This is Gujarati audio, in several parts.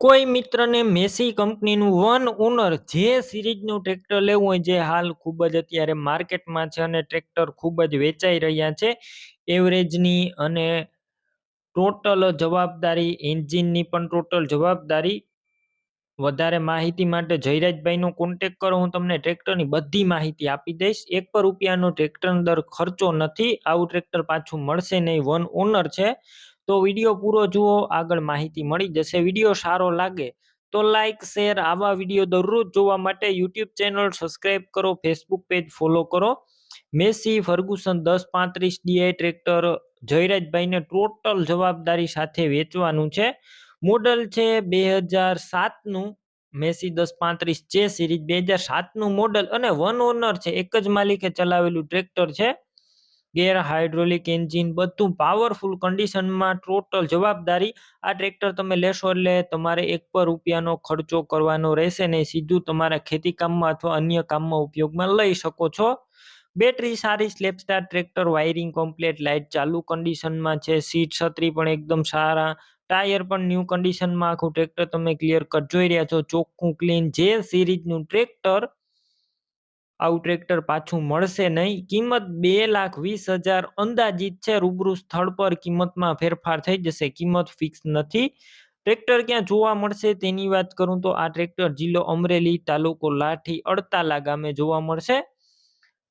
કોઈ મિત્રને મેસી કંપનીનું વન ઓનર જે સિરીઝનું ટ્રેક્ટર લેવું હોય, જે હાલ ખૂબ જ અત્યારે માર્કેટમાં છે અને ટ્રેક્ટર ખૂબ જ વેચાઈ રહ્યા છે, એવરેજની અને ટોટલ જવાબદારી, એન્જિનની પણ ટોટલ જવાબદારી. વધારે માહિતી માટે જયરાજભાઈનો કોન્ટેક કરો, હું તમને ટ્રેક્ટરની બધી માહિતી આપી દઈશ. એક પર રૂપિયાનો ટ્રેક્ટર દર ખર્ચો નથી. આવું ટ્રેક્ટર પાછું મળશે નહીં. વન ઓનર છે. તો વીડિયો પૂરો જુઓ, આગળ માહિતી મળી જશે. વીડિયો સારો લાગે તો લાઇક શેર આવા વીડિયો દરરોજ જોવા માટે યુટ્યુબ ચેનલ સબસ્ક્રાઈબ કરો, ફેસબુક પેજ ફોલો કરો. મેસી ફર્ગુસન દસ પાંત્રીસ ડીઆઈ ટ્રેક્ટર જયરાજભાઈને ટોટલ જવાબદારી સાથે વેચવાનું છે. મોડલ છે બે હજાર સાતનું. મેસી દસ પાંત્રીસ જે સિરીઝ બે હજાર સાતનું મોડલ અને વન ઓનર છે. એક જ માલિકે ચલાવેલું ટ્રેક્ટર છે. ગેર હાઇડ્રોલિક એન્જિન બધું પાવરફુલ કન્ડિશનમાં ટોટલ જવાબદારી. આ ટ્રેક્ટર તમે લેશો એટલે તમારે એક પર રૂપિયાનો ખર્ચો કરવાનો રહેશે નહીં સીધું તમારા ખેતી કામમાં અથવા અન્ય કામમાં ઉપયોગમાં લઈ શકો છો. બેટરી સારી સ્લેપસ્ટાર ટ્રેક્ટર વાયરિંગ કમ્પ્લેટ લાઇટ ચાલુ કન્ડિશનમાં છે. સીટ છત્રી પણ એકદમ સારા. ટાયર પણ ન્યૂ કન્ડિશનમાં આખું ટ્રેક્ટર તમે ક્લિયર કટ જોઈ રહ્યા છો. ચોખ્ખું ક્લીન જે સિરીઝનું ટ્રેક્ટર આવું ટ્રેક્ટર પાછું મળશે નહીં. કિંમત બે લાખ વીસ હજાર અંદાજિત છે. રૂબરૂ સ્થળ પર કિંમતમાં ફેરફાર થઈ જશે. કિંમત ફિક્સ નથી. ટ્રેક્ટર ક્યાં જોવા મળશે તેની વાત કરું તો આ ટ્રેક્ટર જિલ્લો અમરેલી તાલુકો લાઠી અડતાલા ગામે જોવા મળશે.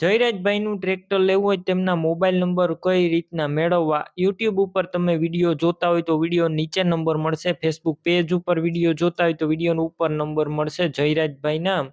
જયરાજભાઈનું ટ્રેક્ટર લેવું હોય તેમના મોબાઈલ નંબર કઈ રીતના મેળવવા? યુટ્યુબ ઉપર તમે વીડિયો જોતા હોય તો વીડિયો નીચે નંબર મળશે. ફેસબુક પેજ ઉપર વીડિયો જોતા હોય તો વીડિયો ઉપર નંબર મળશે. જયરાજભાઈ નામ